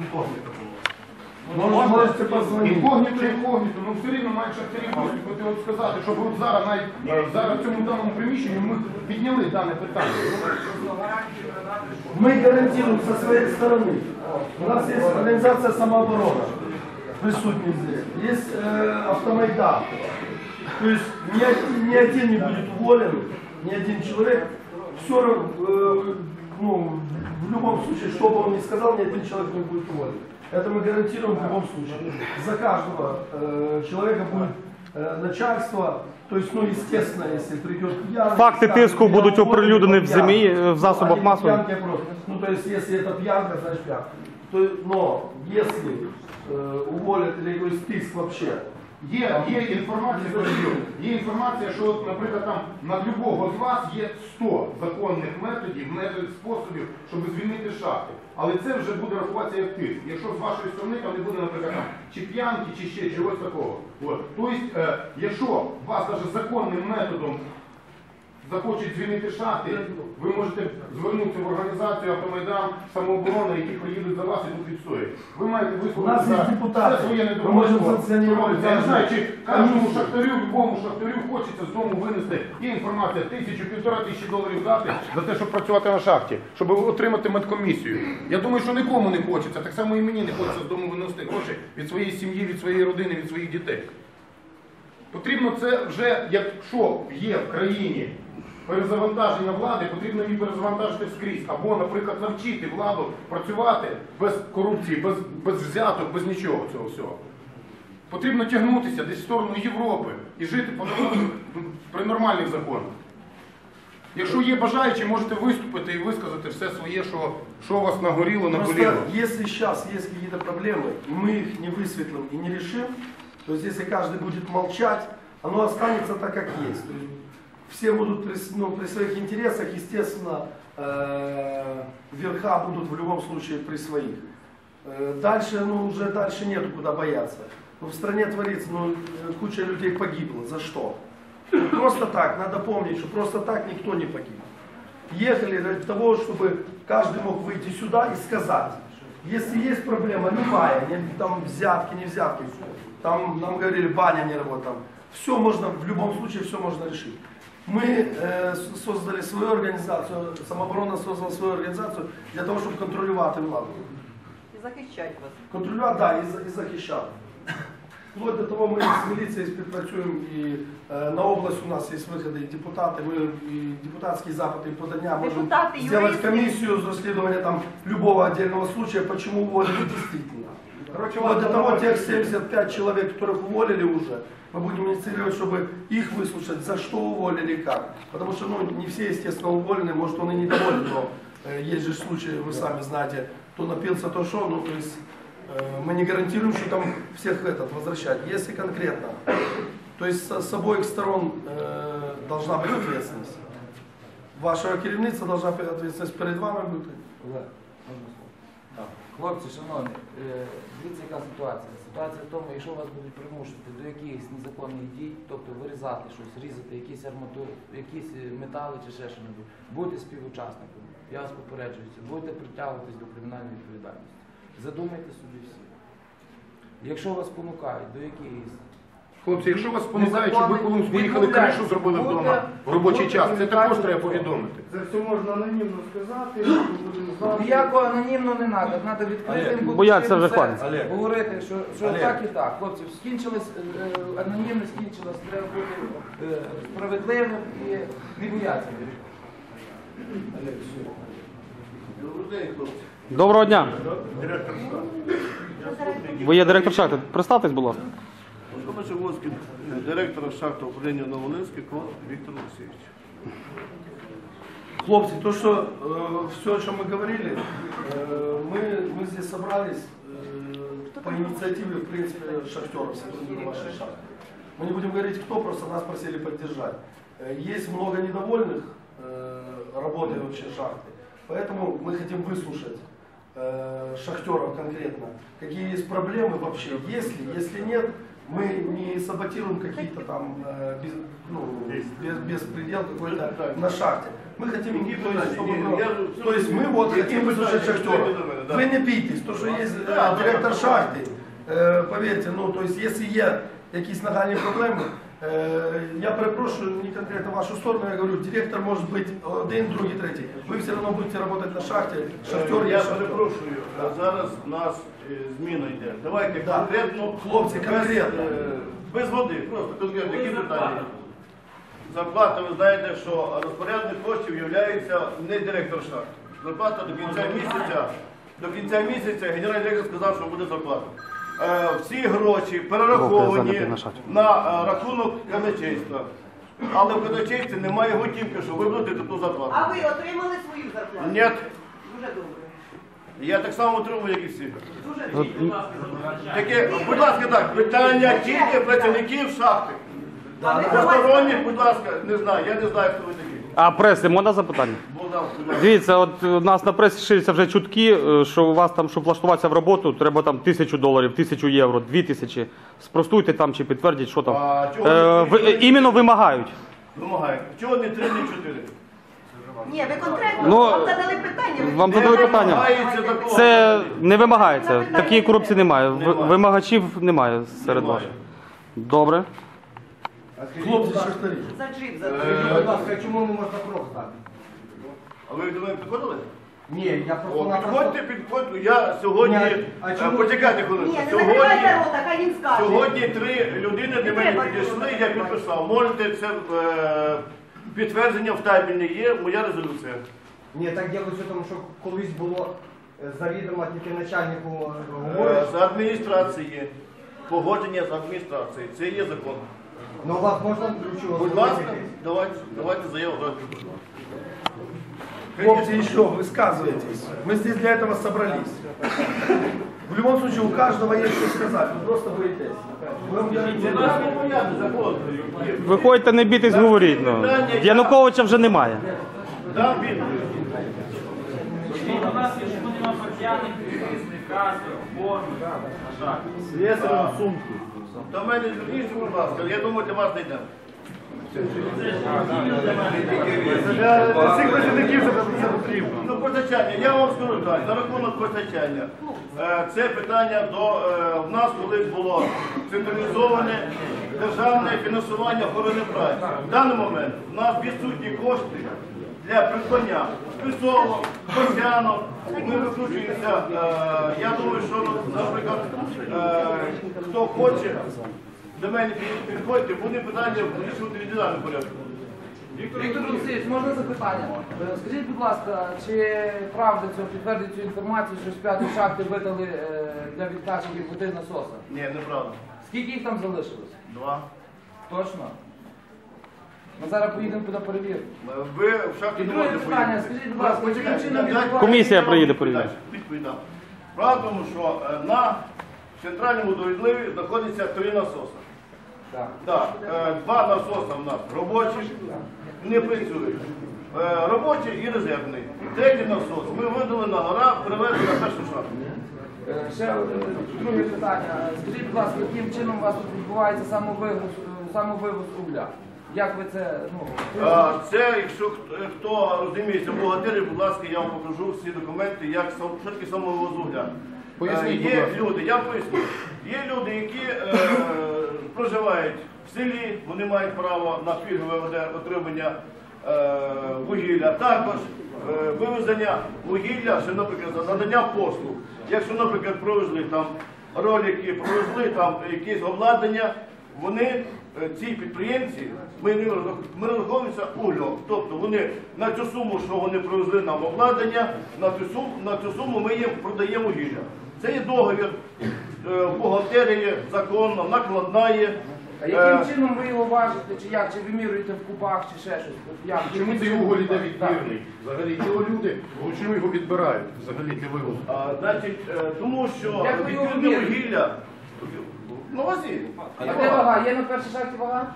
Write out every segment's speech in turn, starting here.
інкогніто було. Ну, Можна- можете позвонити. Інкогніто, інкогніто, ну все рівно мають шахтарі виступити от сказати, щоб от зараз навіть е, зараз в цьому даному приміщенні ми підняли дане питання. Мы гарантируем со своей стороны. У нас есть организация самооборона, присутствует здесь. Есть э, автомайдан. То есть ни, один- ни один не будет уволен, ни один человек. Все равно, э, ну, в любом случае, что бы он ни сказал, ни один человек не будет уволен. Это мы гарантируем в любом случае. За каждого э, человека будет э, начальство. То есть, ну, естественно, если придет пьяный... Факти скажет, тиску «Я будуть уволен, оприлюднені в я ЗМІ, пьяный». е, в засобах Ну, масової. пьянки я просто- Ну, то есть, если это пьянка, значит пьянка. То, но, если э, уволят, или то есть писк вообще, Є, є інформація, є інформація, що, наприклад, там на любого з вас є 100 законних методів, методів способів, щоб звільнити шахти. Але це вже буде рахуватися як тиск. Якщо з вашої сторони там не буде, наприклад, там, чи п'янки, чи ще чогось такого. От. Тобто, е, якщо вас навіть законним методом захочуть звільнити шахти, ви можете звернутися в організацію Автомайдан, самооборона, які приїдуть за вас і тут відстоять. Ви маєте висловити за все своє недовольство. Я не знаю, чи кожному шахтарю, любому шахтарю хочеться з дому винести є інформація, тисячу, півтора тисячі доларів дати за те, щоб працювати на шахті, щоб отримати медкомісію. Я думаю, що нікому не хочеться, так само і мені не хочеться з дому виносити гроші від своєї сім'ї, від своєї родини, від своїх дітей. Потрібно це вже, якщо є в країні перезавантаження влади, потрібно її перезавантажити вскрізь. Або, наприклад, навчити владу працювати без корупції, без, без взяток, без нічого цього всього. Потрібно тягнутися десь в сторону Європи і жити по нормальним- при нормальних законах. Якщо є бажаючі, можете виступити і висказати все своє, що, що у вас нагоріло, наболіло. Просто если сейчас есть какие-то проблемы, и мы их не высветлим и не решим, то есть если каждый будет молчать, оно останется так, как есть. Все будут при, ну, при своих интересах, естественно, э, верха будут в любом случае при своих. Э, Дальше, ну, уже дальше нету куда бояться. Ну, в стране творится, ну, э, куча людей погибла. За что? Ну, Просто так, надо помнить, что просто так никто не погиб. Ехали ради того, чтобы каждый мог выйти сюда и сказать, если есть проблема любая, не, там взятки, не взятки, там нам говорили, баня не работала, все можно, в любом случае все можно решить. Мы э, с- создали свою организацию, самооборона создала свою организацию для того, чтобы контролювати владу. І захищать вас. Контролювати, да, і, за- і захищати. Вплоть до того, ми з міліцією співпрацюємо і е, на область у нас є виходи, і депутати, ми і депутатські запити, і подання можемо Депутати, зробити юристи. комісію з розслідування там любого отдельного случая, почему уволили действительно. Вплоть до того, тех 75 человек, которых уволили уже, мы будем инициировать, чтобы их выслушать, за что уволили и как. Потому что ну, не все, естественно, уволены, может он и недоволен, но э, есть же случаи, вы сами знаете, то напился, то что, ну то есть э, мы не гарантируем, что там всех этот возвращать. Если конкретно, то есть с, с обоих сторон э, должна быть ответственность. Вашего керівництва должна быть ответственность перед вами бути. Олег, можна слово? Так. Хлопці, шановні, е, дивіться, яка ситуація. Ситуація в тому, якщо вас будуть примушувати до якихось незаконних дій, тобто вирізати щось, різати якісь арматури, якісь е, метали чи ще що небудь, будьте співучасником. Я вас попереджую, це, будете притягуватись до кримінальної відповідальності. Задумайте собі всі. Якщо вас понукають до якихось Хлопці, якщо вас спонукають, щоб ви колись виїхали кришу зробили вдома в робочий час, це також треба повідомити. Це все можна анонімно сказати, ми будемо знати. Ніякого анонімно не треба, треба відкритим бути Бояться вже серце, говорити, що, що Олег. так і так. Хлопці, скінчилось, е, е, анонімно скінчилось, треба бути е, справедливим і не боятися. Доброго дня. Ви є директор шахти. Представтесь, будь ласка. Микола Шавоцький, директор шахти управління Новолинський, Кот Віктор Олексійович. Хлопцы, то, что все, о чем мы говорили, э, мы, мы здесь собрались э, по инициативе, в принципе, шахтеров, сотрудников вашей шахты. Мы не будем говорить, кто, просто нас просили поддержать. Э, есть много недовольных э, работой вообще шахты, поэтому мы хотим выслушать э, шахтеров конкретно, какие есть проблемы вообще, если, если нет, мы не саботируем какие-то там э, без, ну, без, беспредел какой-то на шахте. Мы хотим, то есть, чтобы было- то есть мы вот хотим выслушать шахтеров. да. Вы не бійтесь, то, що є е, Да, директор да. шахти, е, повірте, ну, то есть, якщо є якісь нагальні проблеми, е, я перепрошую не конкретно вашу сторону, я говорю, директор може бути один, другий, третій. Ви все одно будете працювати на шахті, шахтер Я шахтер. перепрошую, а зараз у нас е, зміна йде. Давайте Да. конкретно, Хлопці, без, конкретно. е, без води, просто конкретно, які питання. Зарплата, ви знаєте, що розпорядник коштів є не директор шахти. Зарплата до кінця місяця, до кінця місяця генеральний директор сказав, що буде зарплата. Е, всі гроші перераховані на е, рахунок казначейства. Але в казначействі немає готівки, щоб виплатити ту зарплату. А ви отримали свою зарплату? Ні, Дуже добре. я так само отримую, як і всі. Дуже добре. Таке, будь ласка, так, питання тільки працівників шахти. Посторонніх, будь ласка, не знаю, я не знаю, хто ви такі. А преси, можна запитання? Дивіться, от у нас на пресі ширяться вже чутки, е, що у вас там, щоб влаштуватися в роботу, треба там тисячу доларів, тисячу євро, дві тисячі. Спростуйте там чи підтвердіть, що там. А чого Е, ви- ви, іменно вимагають. Вимагаю. Чого не три, не чотири? Ні, ви конкретно Ну, вам задали питання. ви вам задали питання. Вимагається такого. Це не вимагається. Такої корупції немає. Ви- Немає. Вимагачів немає серед Немає. вас. Добре. Хлопці шахтарі. За джип, Е, за Будь ласка, чому не можна крок здати? А ви до мене підходили? Ні, я просто О, підходьте, підходьте. Я сьогодні. Ні, а е, чому- Почекайте Ні, хвилинку. не Сьогодні, закривайте рота, хай він скаже. сьогодні три людини до мене треба підійшли, я підписав. Можете це е, підтвердження в табельні є, моя резолюція. Ні, так ділося тому, що колись було е, завідомо тільки начальнику е, Е, говорить, З адміністрації. Погодження з адміністрацією. Це є закон. ну у вас можна ключово Будь ласка, давайте, давайте заяву Хлопцы, еще высказывайтесь. Мы здесь для этого собрались. В любом случае, у каждого есть что сказать. Вы просто боитесь. Вы вам говорите, да. Понятно, закон. Є. Виходьте, не бійтесь, говоріть. Ну. Януковича вже немає. Дам відповідь. У нас є що нема портяних, різних, каси, форми. До мене зверніться, будь ласка, я думаю, для вас не йдемо. Всіх працівників це потрібно. Ну, постачання, я вам скажу так, на рахунок постачання. Е, Це питання до е, в нас колись було централізоване державне фінансування охорони праці. В даний момент в нас відсутні кошти для придбання списовок, портянок. Ми викручуємося. е, Я думаю, що, наприклад, хто хоче, до мене підходьте, буде питання вирішувати в індивідуальному порядку. Віктор Олексійович, можна запитання? Е, Скажіть, будь ласка, чи правда цього підтвердить цю інформацію, що з п'ятої шахти видали е, для відкачки води насоса? Ні, неправда. Скільки їх там залишилось? Два. Точно? Ми зараз поїдемо туди перевірити. Ви в шахті І не друге можете питання, поїхати. скажіть, будь ласка, Почекайте, яким чином дайте- відбувається- Комісія я приїде перевірити. Відповідам. Справа в тому, що е, на центральному довідливі знаходиться три насоси. Так. Е, два насоси в нас робочі, не працюють. Е, Робочий і резервний. Третій насос ми видали на гора, привезли на першу шахту. Е, Ще друге питання. Скажіть, будь ласка, яким чином у вас тут відбувається самовивоз, самовивоз угля? Як ви це, ну, А, Це, якщо хто- хто розуміється в бухгалтерії, будь ласка, я вам покажу всі документи, як сам що таке самовозугля. Поясніть, будь Є ласка. люди, я поясню. Є люди, які е, проживають в селі, вони мають право на пільгове оде- отримання е, вугілля. Також е, вивезення вугілля, що, наприклад, за надання послуг. Якщо, наприклад, провезли там ролики, провезли там якесь обладнання, вони, е, ці підприємці, ми ними розрах- ми розраховуємося углем. Тобто вони на цю суму, що вони привезли нам обладнання, на цю суму, на цю суму ми їм продаємо вугілля. Це є договір е, в бухгалтерії, законно, накладна є. а Е, яким чином ви його важите, чи як, чи вимірюєте в кубах, чи ще щось? От Як? Чому цей уголь йде Так. відбірний? Взагалі, чого люди, чому його відбирають взагалі для вивозу? А, значить, е, тому що Як ви його відповідне вимірюєте? вугілля, ну, у вас. А де вага? Є на першій шахті вага?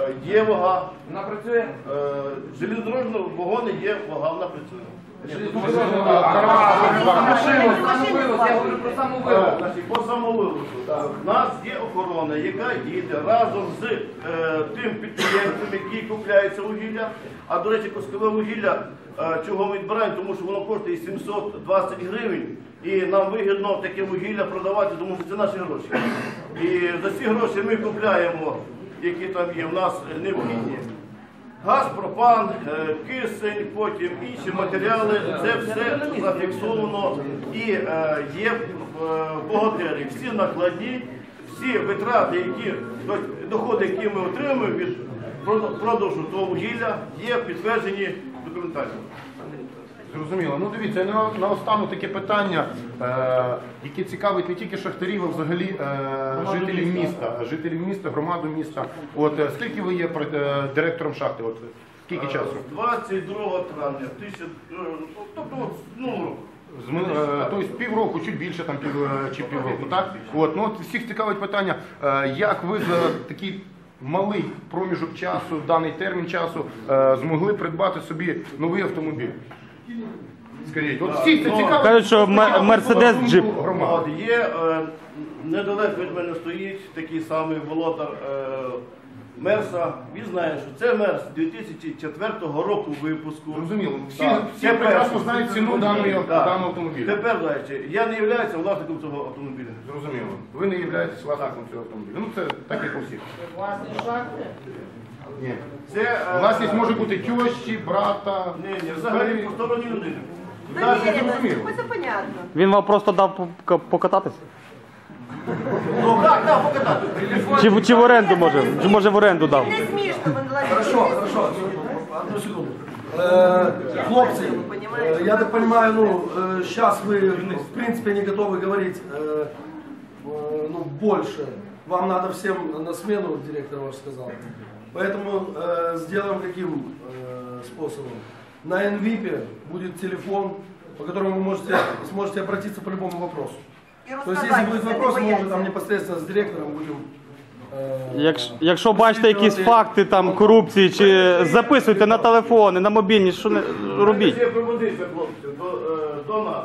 Е, Є вага. Вона працює? Е, Железнодорожного вагони є вага, вона працює. Е, По самовивозу. В нас є охорона, яка їде разом з е, тим підприємцем, який купляється вугілля. А до речі, коскове вугілля, е, чого ми відбираємо, тому що воно коштує 720 гривень. І нам вигідно таке вугілля продавати, тому що це наші гроші. І за ці гроші ми купляємо, які там є, у нас необхідні. Газ, пропан, е, кисень, потім інші матеріали, це все зафіксовано і е, є в бухгалтерії. Всі накладні, всі витрати, які доходи, які ми отримуємо від прода- продажу того вугілля, є підтверджені документально. Зрозуміло. Ну дивіться, на, на останнє таке питання, е, яке цікавить не тільки шахтарів, а взагалі е, жителів міста, жителів міста, громаду міста. От е, скільки ви є е, директором шахти? От скільки часу? 22 травня, тисяч, е, тобто от, ну, року. З ми- е, Тобто півроку, чуть більше там пів е, чи півроку, так? От ну от всіх цікавить питання, е, як ви за такий малий проміжок часу, даний термін часу е, змогли придбати собі новий автомобіль? Скажіть, от всі це цікаво. Кажуть, що Мерседес, джип. От, є е, недалеко від мене стоїть такий самий володар е, Мерса. Він знає, що це Мерс 2004 року випуску. Зрозуміло. Всі, Так, всі тепер- прекрасно знають ціну даної, Так. даного автомобіля. Тепер, знаєте, я не являюся власником цього автомобіля. Зрозуміло. Ви не являєтесь власником цього автомобіля. Ну це так як у всіх. Ні. Це е, Власність може бути тьощі, брата. Ні, ні, взагалі посторонні людини. Намірено, зрозуміло. це понятно. Він вам просто дав пока- покататись? Ну так, так, покатати. Чи, чи в оренду може? Чи може в оренду дав? Не смішно, Вандалай. Хорошо, хорошо. Одну секунду. Э, хлопцы, э, я так понимаю, ну, сейчас вы, в принципе, не готовы говорить, э, э, ну, больше. Вам надо всем на смену, директор ваш сказал. Поэтому э, сделаем каким э, способом. На NVIP будет телефон, по которому вы можете, сможете обратиться по любому вопросу. То есть, если розказати, будет це не вопрос, мы уже там непосредственно с директором будем... э, Якщо, якщо бачите якісь факти там корупції, чи записуйте на телефони, на мобільні, що не робіть. Пропозиція, хлопці, до, е, до нас.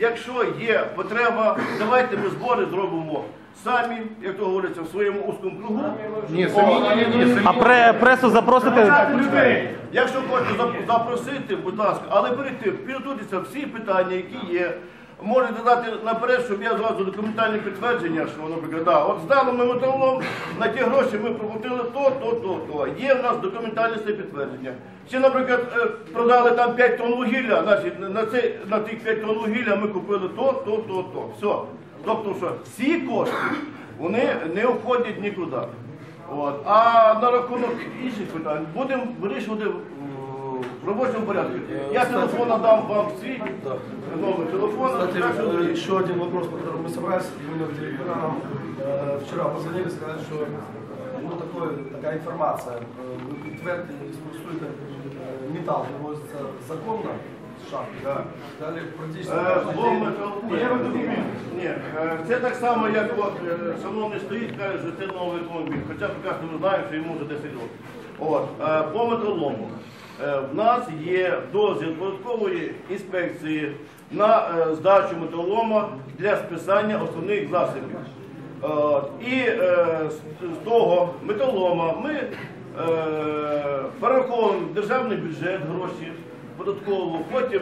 Якщо є потреба, давайте ми збори зробимо самі, як то говориться, в своєму узкому кругу. Ні, самі ні, ні. А пре, пресу запросите? людей. Якщо хочете зап- запросити, будь ласка, але перед тим підготуйтеся всі питання, які є. Можете дати наперед, щоб я зразу документальне підтвердження, що воно да, от з даними металом на ті гроші ми проплатили то, то, то, то. Є в нас документальне це підтвердження. Чи, наприклад, е, продали там 5 тонн вугілля, значить на, цей, на тих 5 тонн вугілля ми купили то, то, то, то. Все. Тобто, що всі кошти вони не входять нікуди. От. А на рахунок інших питань будемо вирішувати робочому порядку. Я телефон надам вам свій номер телефону. Кстати, Так що э, еще один вопрос, по которому мы собрались, именно к директорам. Э, Вчера позвонили, сказали, что ну, такое, такая информация. Э, Вы підтвердите, спростуйте, э, металл вывозится законно с шахты. Да. Дали практически Е, каждый бо день. ми- Ні, я розумію. Ні, е, це так само, як от е, шановний стоїть, каже, що це новий автомобіль. Хоча прекрасно ми знаємо, що йому вже 10 років. От, е, по металолому. Е, В нас є дозвіл податкової інспекції на е, здачу металолома для списання основних засобів. Е, І з того металолома ми перераховуємо в державний бюджет гроші податково, потім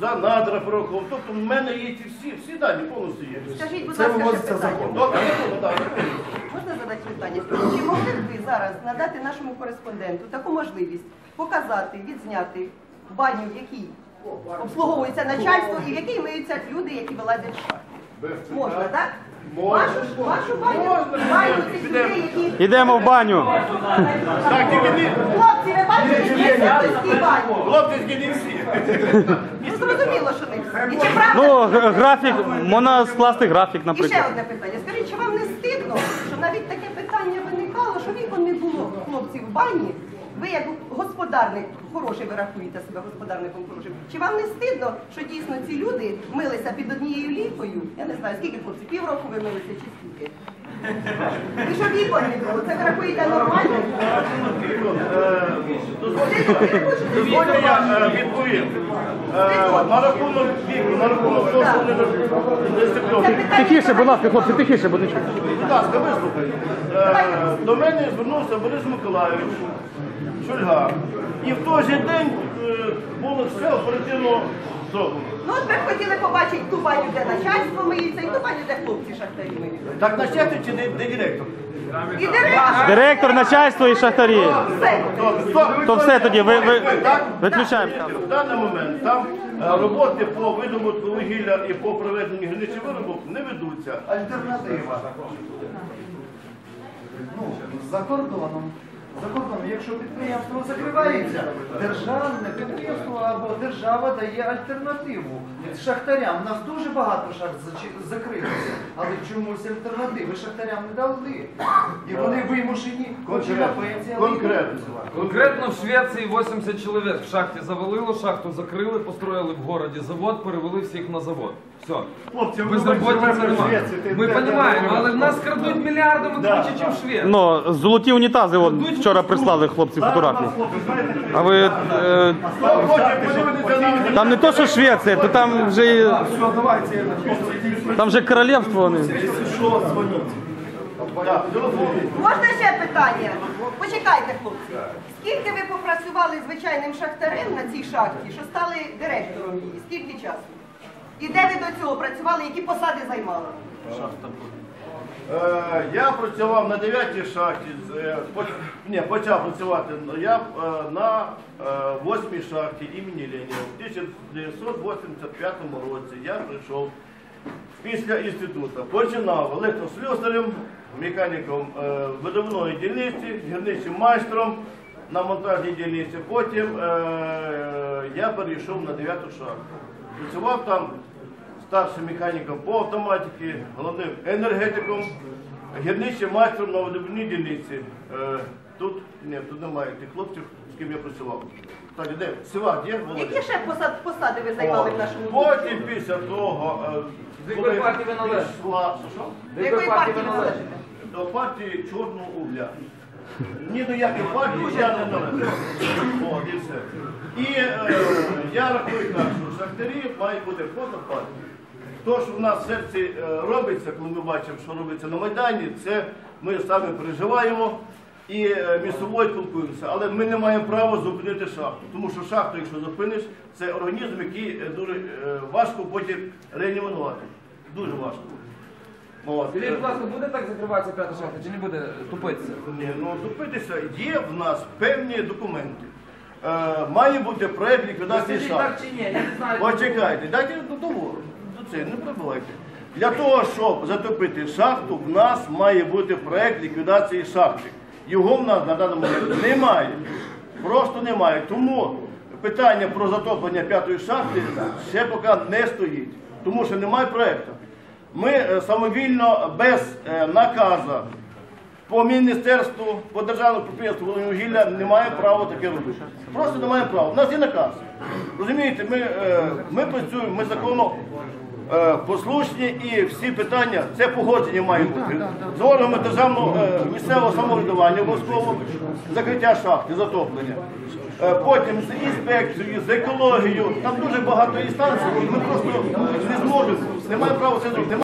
за надра перераховуємо. Тобто в мене є ці всі, всі дані повністю є. Скажіть, будь ласка, вивозиться питання. ну, так, так. Можна задати питання? Чи могли б ви зараз надати нашому кореспонденту таку можливість показати, відзняти баню, в якій обслуговується начальство і в якій миються люди, які вилазять з шахти? Можна, так? Можна. Вашу, вашу баню, баню цих людей, які... Ідемо в баню. Так, тільки не Хлопці, ви бачите, є сільські бані. хлопці тільки не всі. Ну, зрозуміло, що не всі. І чи правда? Ну, г- графік, можна скласти графік, І ще наприклад. одне питання. Скажіть, чи вам не стидно, що навіть таке питання виникало, що вікон не було бані? Ви як господарник, хороший ви рахуєте себе господарником хорошим. Чи вам не стидно, що дійсно ці люди милися під однією ліпою? Я не знаю, скільки хлопців, півроку ви милися чи скільки? І що вікон не було? Це ви рахуєте нормально? Дозвольте я е, відповім. Е, На рахунок віку, на рахунок того, що вони не Це Тихіше, будь ласка, хлопці, тихіше, бо не. Будь ласка, вислухайте. Е, До мене звернувся Борис Миколаївич Шульга. І в той же день е, було все оперативно зроблено. Ну от ми б хотіли побачити ту баню, де начальство миється, і ту баню, де хлопці шахтарі миють. Так начальник чи не, не директор? І директор. Директор, начальство і шахтарі. Все. То все тоді, ви, ви, виключаємо. В даний момент там е, роботи по видобутку вугілля і по проведенню гірничих виробок не ведуться. Альтернатива. Ну, за кордоном. За кордоном, якщо підприємство закривається, державне підприємство або держава дає альтернативу. Шахтарям у нас дуже багато шахт закрилося, але чомусь альтернативи шахтарям не дали. І вони вимушені, на пенсії, Конкретно. Конкретно в Швеції 80 чоловік в шахті завалило, шахту закрили, построїли в городі завод, перевели всіх на завод. Все. Хлопці, ви Безроботиці живете немає. Ми розуміємо, але в нас крадуть мільярдами Да, круче, ніж в Швеції. Ну, золоті унітази от вчора прислали хлопці фотографії. А ви е, там не то, що Швеція, то там вже і- там вже королівство. Вони. Можна ще питання? Почекайте, хлопці. Скільки ви попрацювали звичайним шахтарем на цій шахті, що стали директором її? Скільки часу? І де ви до цього працювали, які посади займали? Е, Я працював на 9-й шахті, е, ні, почав працювати ну, я е, на 8-й шахті імені Леніна. В 1985 році я прийшов після інституту. Починав електрослюсарем, механіком видобної дільниці, гірничим майстром на монтажній дільниці. Потім я перейшов на 9-ту шахту. Працював там старшим механіком по автоматиці, головним енергетиком, гірничим майстром на водобільній дільниці. Е, Тут ні, тут немає тих хлопців, з ким я працював. Так, де? Сивак є, Володя? Які ще посад- посади ви займали в нашому Потім після того, е, До якої партії ви належите? пішла, що, що? До якої партії ви належите? До партії Чорного угля. Ні до якої партії я не належу. От, і все. І е, я рахую так, що шахтарі мають бути поза партією. То, що в нас в серці е, робиться, коли ми бачимо, що робиться на Майдані, це ми самі переживаємо і е, між собою спілкуємося. Але ми не маємо права зупинити шахту. Тому що шахту, якщо зупиниш, це організм, який е, дуже важко потім реанімувати. Дуже важко. От. Скажіть, будь ласка, буде так закриватися п'ята шахта чи не буде тупитися? Ні, ну зупинитися, є в нас певні документи. Е, має бути проект ліквідації Скажіть так чи ні, я не знаю. Почекайте, дайте договору. Це не перебувайте. Для того, щоб затопити шахту, в нас має бути проект ліквідації шахти. Його в нас на даному момент немає. Просто немає. Тому питання про затоплення п'ятої шахти ще поки не стоїть. Тому що немає проекту. Ми е, самовільно без е, наказу по міністерству, по державному підприємству вугілля немає права таке робити. Просто немає права. У нас є наказ. Розумієте, ми, е, працюємо, ми законно е, послушні і всі питання, це погодження має бути. З органами державного е, місцевого самоврядування обов'язково закриття шахти, затоплення. Е, Потім з інспекцією, з екологією, там дуже багато інстанцій, ми просто не зможемо, немає права це зробити.